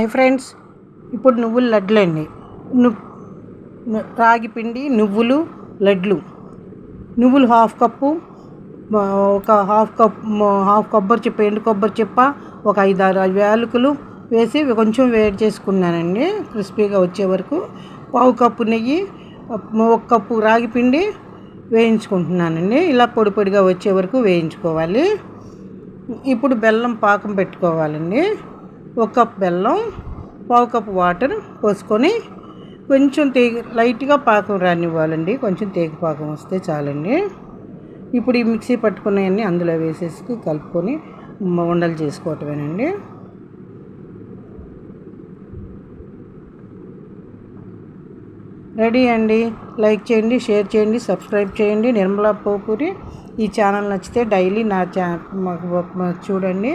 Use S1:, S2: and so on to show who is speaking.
S1: Hi friends ఇప్పుడు నువ్వులు లడ్లు అండి రాగి పిండి నువ్వులు లడ్లు. నువ్వులు హాఫ్ కప్పు ఒక హాఫ్ కప్ హాఫ్ కొబ్బరి చెప్ప ఎండు కొబ్బరి చెప్ప ఒక ఐదు ఆరు యాలకులు వేసి కొంచెం వేడి చేసుకున్నానండి క్రిస్పీగా వచ్చే వరకు. పావు కప్పు నెయ్యి ఒక కప్పు రాగి పిండి వేయించుకుంటున్నానండి. ఇలా పొడి పొడిగా వచ్చే వరకు వేయించుకోవాలి. ఇప్పుడు బెల్లం పాకం పెట్టుకోవాలండి. ఒక కప్ బెల్లం పావు కప్ వాటర్ పోసుకొని కొంచెం తేగ లైట్గా పాకం రానివ్వాలండి. కొంచెం తేగ పాకం వస్తే చాలండి. ఇప్పుడు ఈ మిక్సీ పట్టుకున్నవన్నీ అందులో వేసేసి కలుపుకొని ఉండలు చేసుకోవటమేనండి. రెడీ అండి. లైక్ చేయండి షేర్ చేయండి సబ్స్క్రైబ్ చేయండి. నిర్మలా పోపూరి. ఈ ఛానల్ నచ్చితే డైలీ నా ఛా మాకు చూడండి.